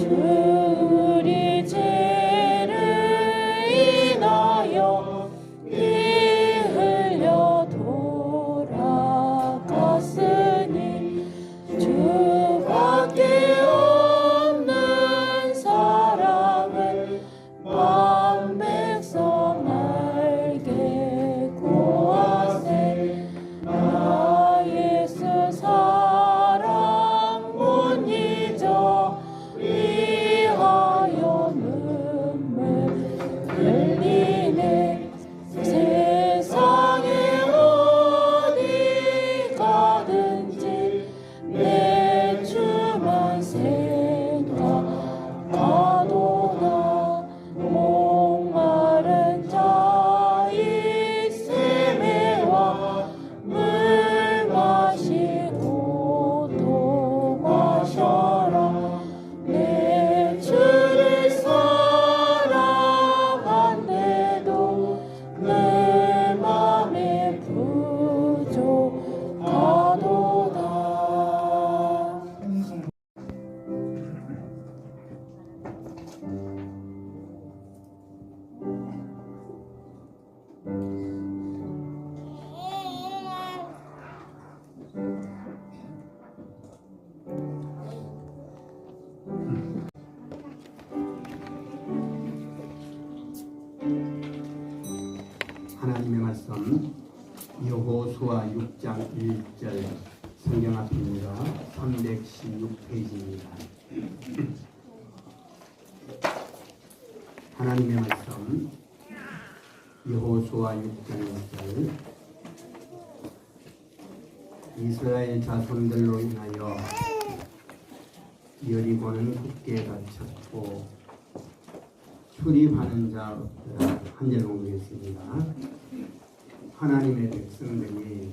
우 Amen. 하나님의 말씀 여호수아 6장 1절 성경 앞입니다. 316페이지입니다. 하나님의 말씀 여호수아 6장 1절 이스라엘 자손들로 인하여 여리고는 굳게 닫혔고 출입하는 자 한절 공부했습니다. 하나님의 백성들이